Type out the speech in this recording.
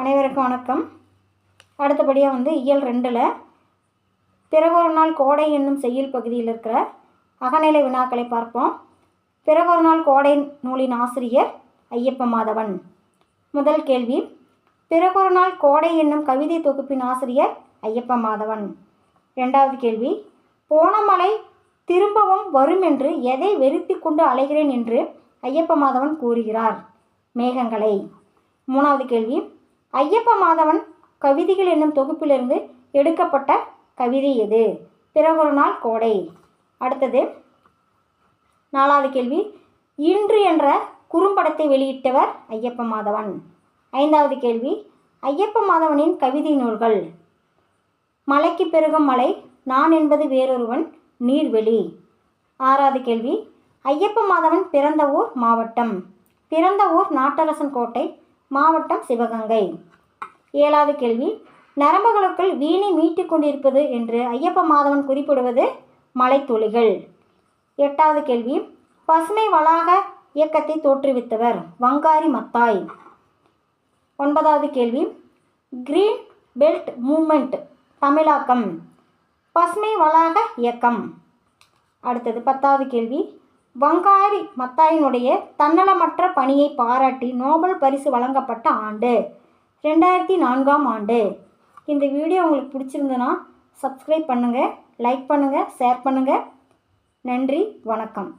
அனைவருக்கும் வணக்கம். அடுத்தபடியாக வந்து இயல் ரெண்டில் பிறகொரு நாள் கோடை என்னும் செய்யுள் பகுதியில் இருக்கிற அகநிலை வினாக்களை பார்ப்போம். பிறகொரு நாள் கோடை நூலின் ஆசிரியர் ஐயப்ப மாதவன். முதல் கேள்வி பிறகொரு நாள் கோடை என்னும் கவிதை தொகுப்பின் ஆசிரியர் ஐயப்ப மாதவன். ரெண்டாவது கேள்வி போன மலை திரும்பவும் வரும் என்று எதை வெறுத்தி கொண்டு அலைகிறேன் என்று ஐயப்ப மாதவன் கூறுகிறார். மேகங்களை. மூணாவது கேள்வி ஐயப்ப மாதவன் கவிதைகள் என்னும் தொகுப்பிலிருந்து எடுக்கப்பட்ட கவிதை எது? பிறகொரு நாள் கோடை. அடுத்தது நாலாவது கேள்வி. இன்று என்ற குறும்படத்தை வெளியிட்டவர் ஐயப்ப மாதவன். ஐந்தாவது கேள்வி. ஐயப்ப மாதவனின் கவிதை நூல்கள். மலைக்கு பெருகும் மலை நான் என்பது வேறொருவன் நீர்வெளி. ஆறாவது கேள்வி. ஐயப்ப மாதவன் பிறந்த ஊர் மாவட்டம். பிறந்த ஊர் நாட்டரசன் கோட்டை மாவட்டம் சிவகங்கை. ஏழாவது கேள்வி. நரம்புகளுக்குள் வீணை மீட்டிக் கொண்டிருப்பது என்று ஐயப்ப மாதவன் குறிப்பிடுவது மலைத்துளிகள். எட்டாவது கேள்வி. பசுமை வளாக இயக்கத்தை தோற்றுவித்தவர் வங்காரி மத்தாய். ஒன்பதாவது கேள்வி. கிரீன் பெல்ட் மூமெண்ட் தமிழாக்கம். பசுமை வளாக இயக்கம். அடுத்தது பத்தாவது கேள்வி. வங்காரி மத்தாயினுடைய தன்னலமற்ற பணியை பாராட்டி நோபல் பரிசு வழங்கப்பட்ட ஆண்டு ரெண்டாயிரத்தி நான்காம் ஆண்டு. இந்த வீடியோ உங்களுக்கு பிடிச்சிருந்ததுன்னா சப்ஸ்கிரைப் பண்ணுங்கள் லைக் பண்ணுங்கள் ஷேர் பண்ணுங்கள் நன்றி வணக்கம்.